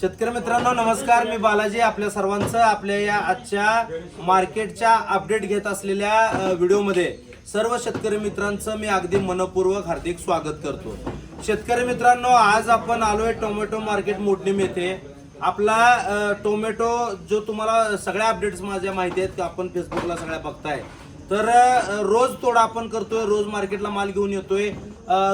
शेतकरी मित्रांनो नमस्कार. मी बालाजी आपल्या सर्वांचं आपल्या या आजच्या मार्केटच्या अपडेट घेत असलेल्या व्हिडिओमध्ये सर्व शेतकरी मित्रांचं मी अगदी मनपूर्वक हार्दिक स्वागत करतो. शेतकरी मित्रांनो आज आपण आलोय टोमॅटो मार्केट मोडणीम येथे. आपला टोमॅटो जो तुम्हाला सगळ्या अपडेट्स माझ्या माहिती आहेत की आपण फेसबुकला सगळ्या बघताय. तर रोज तोडा आपण करतोय रोज मार्केटला माल घेऊन येतोय.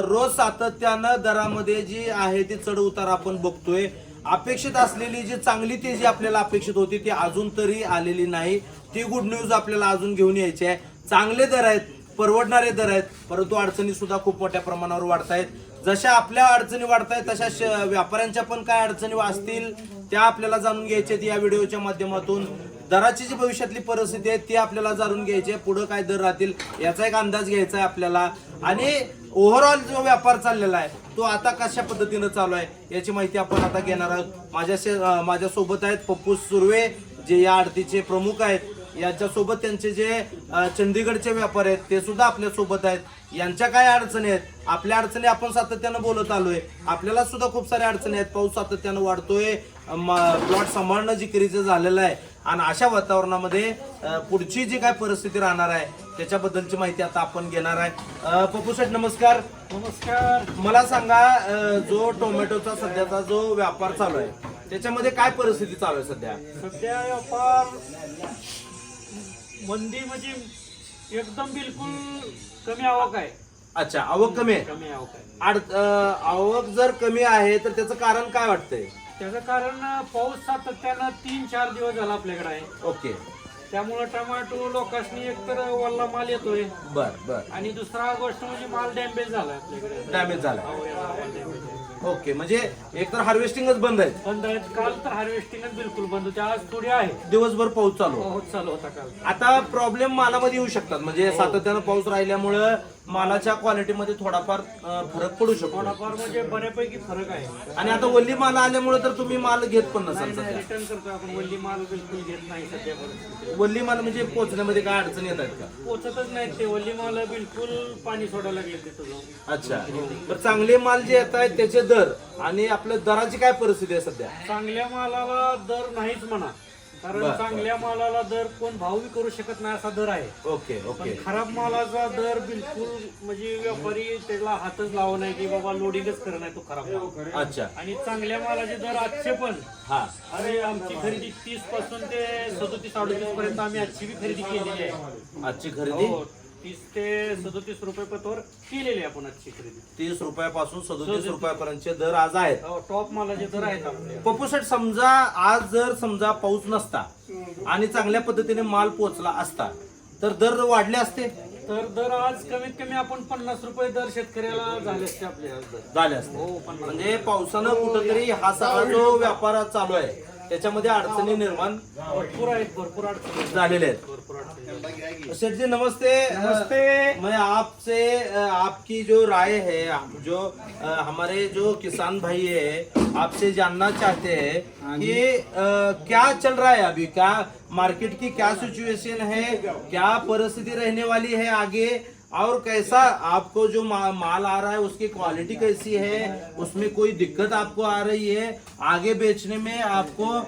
रोज सातत्यानं दरामध्ये जी आहे ती चढ उतार आपण बघतोय. अपेक्षित असलेली जी चांगली तेजी आपल्याला अपेक्षित होती ती अजून तरी आलेली नाही. ती गुड न्यूज आपल्याला अजून घेऊन यायची आहे. चांगले दर आहेत परवडणारे दर आहेत परंतु अडचणी सुद्धा खूप मोठ्या प्रमाणावर वाढत आहेत. जशा आपल्या अडचणी वाढत आहेत तशा श- व्यापाऱ्यांच्या पण काय अडचणी असतील त्या आपल्याला जाणून घ्यायच्या आहेत या व्हिडिओच्या माध्यमातून. दराची जी भविष्यातली परिस्थिती आहे ती आपल्याला जाणून घ्यायची आहे. पुढं काय दर राहतील याचा एक अंदाज घ्यायचा आहे आपल्याला. आणि ओव्हरऑल जो व्यापार चाललेला आहे तो आता कशा पद्धतीनं चालू आहे याची माहिती आपण आता घेणार आहोत. माझ्याशी माझ्यासोबत आहेत पप्पू सुर्वे जे या आरतीचे प्रमुख आहेत. यांच्यासोबत त्यांचे जे चंदीगडचे व्यापारी आहेत ते सुद्धा आपल्यासोबत आहेत. यांच्या काय अडचणी आहेत? आपल्या अडचणी आपण सातत्यानं बोलत आलोय. आपल्याला सुद्धा खूप साऱ्या अडचणी आहेत. पाऊस सातत्यानं वाढतोय. प्लॉट सांभाळणं जिकिरीचं झालेलं आहे. आणि अशा वातावरणामध्ये पुढची जी काय परिस्थिती राहणार आहे त्याच्याबद्दलची माहिती आता आपण घेणार आहे. पप्पू शेठ नमस्कार. नमस्कार. मला सांगा जो टोमॅटोचा सध्याचा जो व्यापार चालू आहे त्याच्यामध्ये काय परिस्थिती चालू आहे सध्या? सध्या व्यापार मंदी म्हणजे एकदम बिलकुल कमी आवक आहे. अच्छा आवक कमी आहे. कमी आवक आहे. आड अं, आवक जर कमी आहे तर त्याचं कारण काय वाटतंय? त्याचं कारण पाऊस सातत्यानं तीन चार दिवस झाला आपल्याकडे आहे. ओके. त्यामुळे टमाटो लोकांनी एकतर वल्ला माल येतोय. बर बर. आणि दुसरा गोष्ट म्हणजे माल डॅमेज झाला आपल्याकडे. डॅमेज झाला. हो, या माल damage आहे. ओके म्हणजे एकतर हार्वेस्टिंगच बंद आहे बंद आहेत. काल तर हार्वेस्टिंगच बिलकुल बंद होते. आज थोडी आहे. दिवसभर पाऊस चालू. आहे. पाऊस चालू होता काल. आता प्रॉब्लेम मालामध्ये येऊ शकतात. म्हणजे सातत्यानं पाऊस राहिल्यामुळं मालाच्या क्वालिटीमध्ये थोडाफार अं, फरक पडू शकतो थोडाफार म्हणजे बऱ्यापैकी फरक आहे. आणि आता वल्ली माल आल्यामुळे तर तुम्ही माल घेत पण नसाल सध्या. रिटर्न करतो आपण. वल्ली माल बिलकुल घेत नाही सध्या परिस्थितीत. वल्ली माल म्हणजे पोहोचण्यामध्ये काय अडचणी येत आहेत का? पोचतच नाहीत ते. वल्ली माल बिलकुल पाणी सोडायला लागले तिथं जाऊन. अच्छा. तर चांगले माल जे येत आहेत त्याचे दर आणि आपल्या दराची काय परिस्थिती आहे सध्या? चांगल्या मालाला दर नाहीच म्हणा. कारण बरं. चांगल्या मालाला दर कोण भावही करू शकत नाही असा दर आहे. ओके पण ओके. खराब मालाचा दर बिलकुल म्हणजे व्यापारी त्याला हातच लावू नाही की बाबा लोडिंगच करत नाही तो खराब माल. अच्छा. आणि चांगल्या मालाचे दर आजचे पण. हा. अरे आमची खरेदी तीसपासून ते सदोतीस अडतीस पर्यंत आम्ही आजची बी खरेदी केलेली आहे. आजची खरेदी? हो. तीस ते सदोतीस रुपये पतवर केलेली आपण आजची खरेदी. तीस रुपयापासून सदोतीस रुपयापर्यंतचे दर आज आहेत. हो, टॉप मालाचे दर आहेत आपले. पप्पू शेठ समजा आज जर समजा पाऊस नसता आणि चांगल्या पद्धतीने माल पोहोचला असता तर दर वाढले असते? तर दर आज कमीत कमी आपण पन्नास रुपये दर शेतकऱ्याला झाले असते आपले आज दर. झाले असते. हो पन्नास म्हणजे पावसानं कुठंतरी हा सगळा जो व्यापार चालू आहे त्याच्यामध्ये अडचणी निर्माण भरपूर आहेत भरपूर अडचणी आहेत. झालेल्या आहेत. भरपूर अडचणी आहेत. सेठ जी नमस्ते. नमस्ते। मैं आपसे आपकी जो राय है जो हमारे जो किसान भाई है आपसे जानना चाहते हैं कि अ, क्या चल रहा है अभी? क्या मार्केट की क्या सिचुएशन है? क्या परिस्थिति रहने वाली है आगे? और कैसा आपको जो माल आ रहा है, उसकी क्वालिटी कैसी है, उसमें कोई दिक्कत आपको आ रही है, आगे बेचने में आपको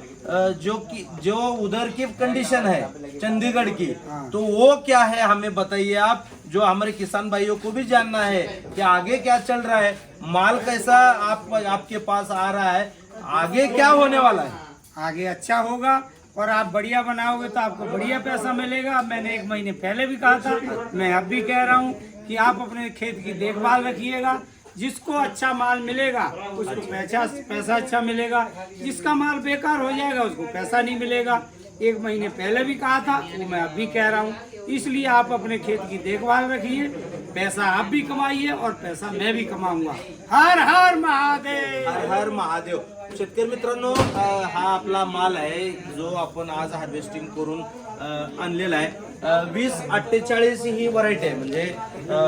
जो की, जो उधर की कंडीशन है, चंडीगढ़ की तो वो क्या है हमें बताइए आप, जो हमारे किसान भाइयों को भी जानना है कि आगे क्या चल रहा है, माल कैसा आप, आपके पास आ रहा है, आगे क्या होने वाला है? आगे अच्छा होगा और आप बढ़िया बनाओगे तो आपको बढ़िया पैसा मिलेगा। मैंने एक महीने पहले भी कहा था, मैं अब भी कह रहा हूँ कि आप अपने खेत की देखभाल रखिएगा। जिसको अच्छा माल मिलेगा, उसको पैसा पैसा अच्छा मिलेगा। जिसका माल बेकार हो जाएगा, उसको पैसा नहीं मिलेगा। एक महीने पहले भी कहा था, वो मैं अब भी कह रहा हूँ। इसलिए आप अपने खेत की देखभाल रखिए। पैसा आप भी कमाइए और पैसा मैं भी कमाऊंगा। हर हर महादेव। हर हर महादेव। शेतकरी मित्रांनो अ, हा आपला माल आहे जो आपण आज हार्वेस्टिंग करून अ, आणलेला आहे. वीस अठ्ठेचाळीस ही व्हरायटी आहे. म्हणजे अ,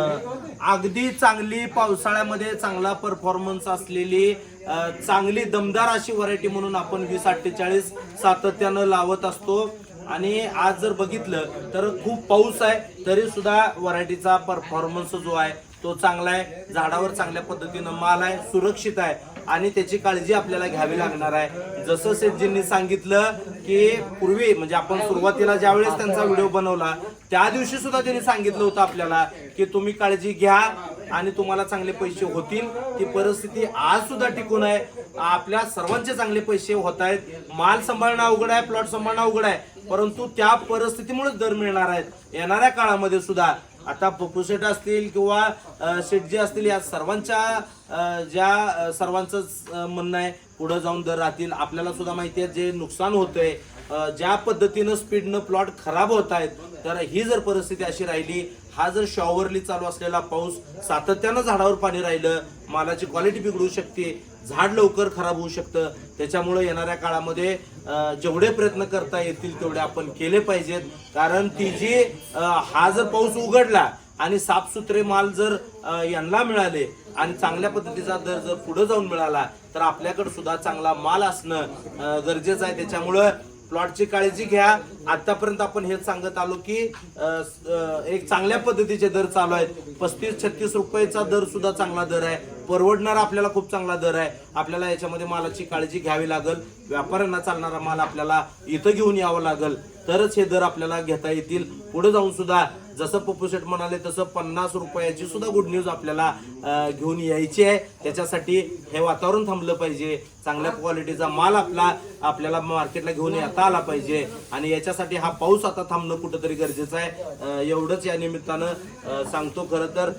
अगदी चांगली पावसाळ्यामध्ये चांगला परफॉर्मन्स असलेली अ, चांगली दमदार अशी व्हरायटी म्हणून आपण वीस अठ्ठेचाळीस सातत्यानं लावत असतो. आणि आज जर बघितलं तर खूप पाऊस आहे तरी सुद्धा व्हरायटीचा परफॉर्मन्स जो आहे तो चांगला आहे. झाडावर चांगल्या पद्धतीनं माल आहे सुरक्षित आहे. आणि त्याची काळजी आपल्याला घ्यावी लागणार आहे. जसं सेठजींनी सांगितलं की पूर्वी म्हणजे आपण सुरुवातीला ज्यावेळेस त्यांचा व्हिडिओ बनवला त्या दिवशी सुद्धा त्यांनी सांगितलं होतं आपल्याला की तुम्ही काळजी घ्या आणि तुम्हाला चांगले पैसे होतील. ती परिस्थिती आज सुद्धा टिकून आहे. आपल्या सर्वांचे चांगले पैसे होत आहेत. माल सांभाळणं अवघड आहे प्लॉट सांभाळणं अवघड आहे. परंतु त्या परिस्थितीमुळेच दर मिळणार आहेत. येणाऱ्या काळामध्ये सुद्धा. आता पप्पूसेट असतील किंवा शेटजी असतील या सर्वांच्या ज्या सर्वांचं म्हणणं आहे पुढे जाऊन दर राहतील. आपल्याला सुद्धा माहिती आहे जे नुकसान होतंय ज्या पद्धतीनं स्पीडनं प्लॉट खराब होत आहेत तर ही जर परिस्थिती अशी राहिली हा जर शॉवरली चालू असलेला पाऊस सातत्यानं झाडावर पाणी राहिलं मालाची क्वालिटी बिघडू शकते झाड लवकर खराब होऊ शकतं त्याच्यामुळे येणाऱ्या काळामध्ये जेवढे प्रयत्न करता येतील तेवढे आपण केले पाहिजेत. कारण ती जी हा जर पाऊस उघडला आणि साफसुथरे माल जर यांना मिळाले आणि चांगल्या पद्धतीचा दर जर पुढे जाऊन मिळाला तर आपल्याकडे सुद्धा चांगला माल असणं गरजेचं आहे. त्याच्यामुळं प्लॉटची काळजी घ्या. आतापर्यंत आपण हेच सांगत आलो की एक चांगल्या पद्धतीचे दर चालू आहेत. पस्तीस छत्तीस रुपयेचा दर सुद्धा चांगला दर आहे. परवडणारा आपल्याला खूप चांगला दर आहे. आपल्याला याच्यामध्ये मालाची काळजी घ्यावी लागल. व्यापाऱ्यांना चालणारा माल आपल्याला इथं घेऊन यावं लागल. तरच हे दर आपल्याला घेता येतील. पुढे जाऊन सुद्धा जसं पप्पू शेट म्हणाले तसं पन्नास रुपयाची सुद्धा गुड न्यूज आपल्याला घेऊन यायची आहे. त्याच्यासाठी हे वातावरण थांबलं पाहिजे. चांगल्या क्वालिटीचा माल आपला आपल्याला मार्केटला घेऊन येता आला पाहिजे. आणि याच्यासाठी हा पाऊस आता थांबणं कुठंतरी गरजेचं आहे. एवढंच या निमित्तानं सांगतो खरं तर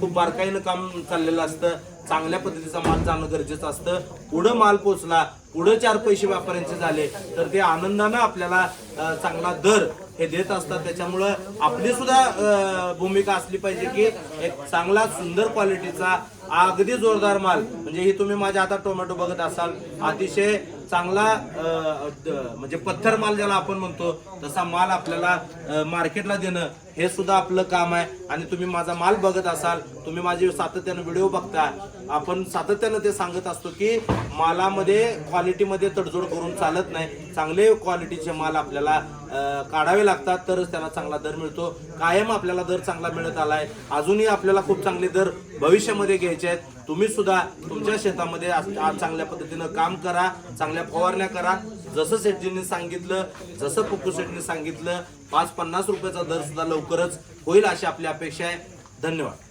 खूप बारकाईनं काम चाललेलं असतं. चांगल्या पद्धतीचा माल जाणं गरजेचं असतं. पुढं माल पोचला पुढं चार पैसे व्यापाऱ्यांचे झाले तर ते आनंदानं आपल्याला चांगला दर हे देत असतात. त्याच्यामुळं आपली सुद्धा भूमिका असली पाहिजे की एक चांगला सुंदर क्वालिटीचा अगदी जोरदार माल म्हणजे ही तुम्ही माझ्या आता टोमॅटो बघत असाल अतिशय चांगला म्हणजे पत्थर माल ज्याला आपण म्हणतो तसा माल आपल्याला मार्केटला देणं हे सुद्धा आपलं काम आहे. आणि तुम्ही माझा माल बघत असाल तुम्ही माझे सातत्यानं व्हिडिओ बघता आपण सातत्यानं ते सांगत असतो की मालामध्ये क्वालिटीमध्ये तडजोड करून चालत नाही. चांगले क्वालिटीचे माल आपल्याला काढावे लागतात तरच त्याला चांगला दर मिळतो. कायम आपल्याला दर चांगला मिळत आलाय. अजूनही आपल्याला खूप चांगले दर भविष्यामध्ये घ्यायचे आहेत. तुम्ही सुद्धा तुमच्या शेतामध्ये आज चांगल्या पद्धतीनं काम करा चांगल्या फवारण्या करा. जसं सेठजींनी सांगितलं जसं पुकू सेठनी सांगितलं पाच पन्नास रुपयाचा दर सुद्धा लवकरच होईल अशी आपली अपेक्षा आहे. धन्यवाद.